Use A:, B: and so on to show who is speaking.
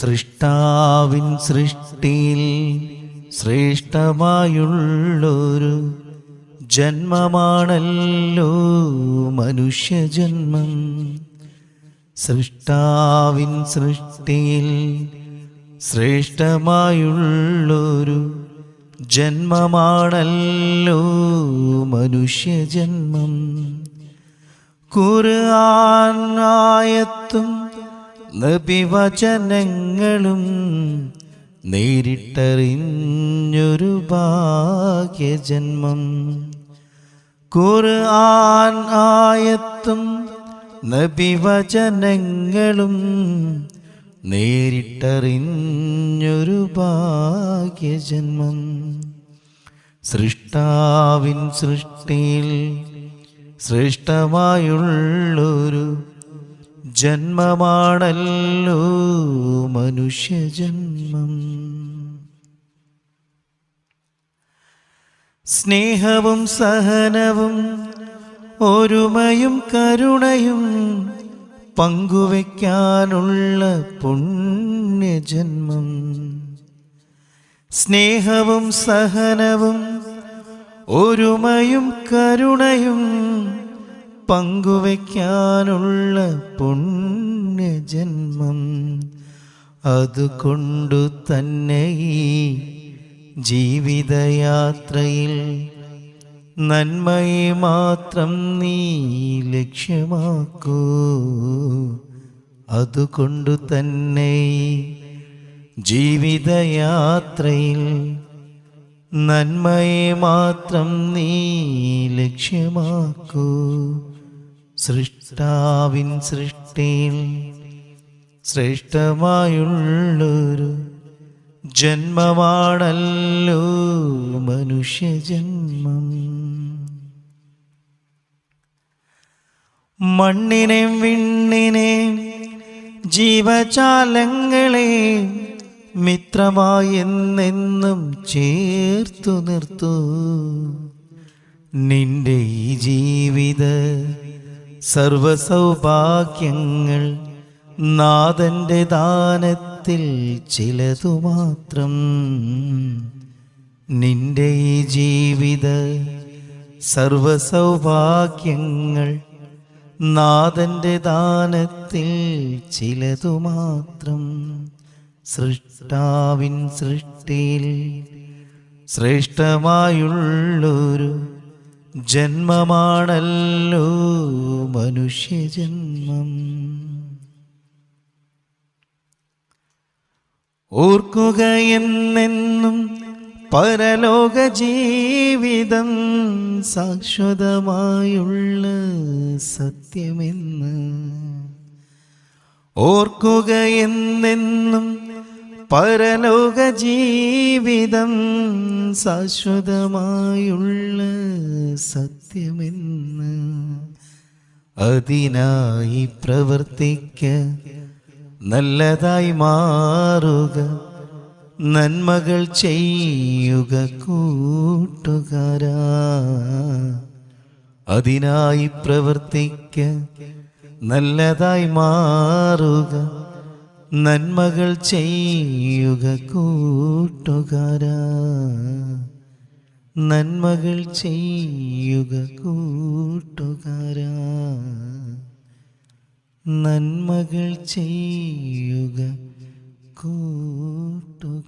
A: സൃഷ്ടാവിൻ സൃഷ്ടിയിൽ ശ്രേഷ്ഠമായുള്ളൊരു ജന്മമാണല്ലോ മനുഷ്യജന്മം. സൃഷ്ടാവിൻ സൃഷ്ടിയിൽ ശ്രേഷ്ഠമായുള്ളൊരു ജന്മമാണല്ലോ മനുഷ്യജന്മം. ഖുർആനായത്തും നബിവചനങ്ങളും നേരിട്ടറിഞ്ഞൊരു ഭാഗ്യജന്മം. ഖുർആൻ ആയത്തും നബിവചനങ്ങളും നേരിട്ടറിഞ്ഞൊരു ഭാഗ്യജന്മം. സൃഷ്ടാവിൻ സൃഷ്ടിയിൽ ശ്രേഷ്ഠമായുള്ളൊരു ജന്മമാണല്ലോ മനുഷ്യജന്മം സ്നേഹവും സഹനവും ഒരുമയും കരുണയും പങ്കുവയ്ക്കാനുള്ള പുണ്യജന്മം. സ്നേഹവും സഹനവും ഒരുമയും കരുണയും പങ്കുവയ്ക്കാനുള്ള പുണ്യജന്മം അതുകൊണ്ടു തന്നെ ഈ ജീവിതയാത്രയിൽ നന്മയെ മാത്രം നീ ലക്ഷ്യമാക്കൂ. അതുകൊണ്ടു തന്നെ ജീവിതയാത്രയിൽ നന്മയെ മാത്രം നീ ലക്ഷ്യമാക്കൂ. സൃഷ്ടാവിൻ സൃഷ്ടിയിൽ ശ്രേഷ്ഠമായുള്ളൊരു ജന്മമാണല്ലോ മനുഷ്യജന്മം. മണ്ണിനെ വിണ്ണിനെ ജീവജാലങ്ങളെ മിത്രമായി എന്നെന്നും ചേർത്തു നിർത്തു. നിന്റെ ഈ ജീവിത സർവസൗഭാഗ്യങ്ങൾ നാഥന്റെ ദാനത്തിൽ ചിലതു മാത്രം നിന്റെ ഈ ജീവിത സർവസൗഭാഗ്യങ്ങൾ നാഥന്റെ ദാനത്തിൽ ചിലതു മാത്രം സൃഷ്ടാവിൻ സൃഷ്ടിയിൽ ശ്രേഷ്ഠമായുള്ളൊരു ജന്മമാണല്ലോ മനുഷ്യജന്മം. ഓർക്കുക എന്നെന്നും പരലോക ജീവിതം ശാശ്വതമായുള്ള സത്യമെന്ന്. ഓർക്കുക എന്നെന്നും പരലോക ജീവിതം ശാശ്വതമായുള്ള സത്യമെന്ന് അതിനായി പ്രവർത്തിക്ക നല്ലതായി മാറുക നന്മകൾ ചെയ്യുക കൂട്ടുകാരാ. അതിനായി പ്രവർത്തിക്ക നല്ലതായി മാറുക നന്മകൾ ചെയ്യുക കൂട്ടുകാര. നന്മകൾ ചെയ്യുക കൂട്ടുകാര. നന്മകൾ ചെയ്യുക കൂട്ടുകാരാ.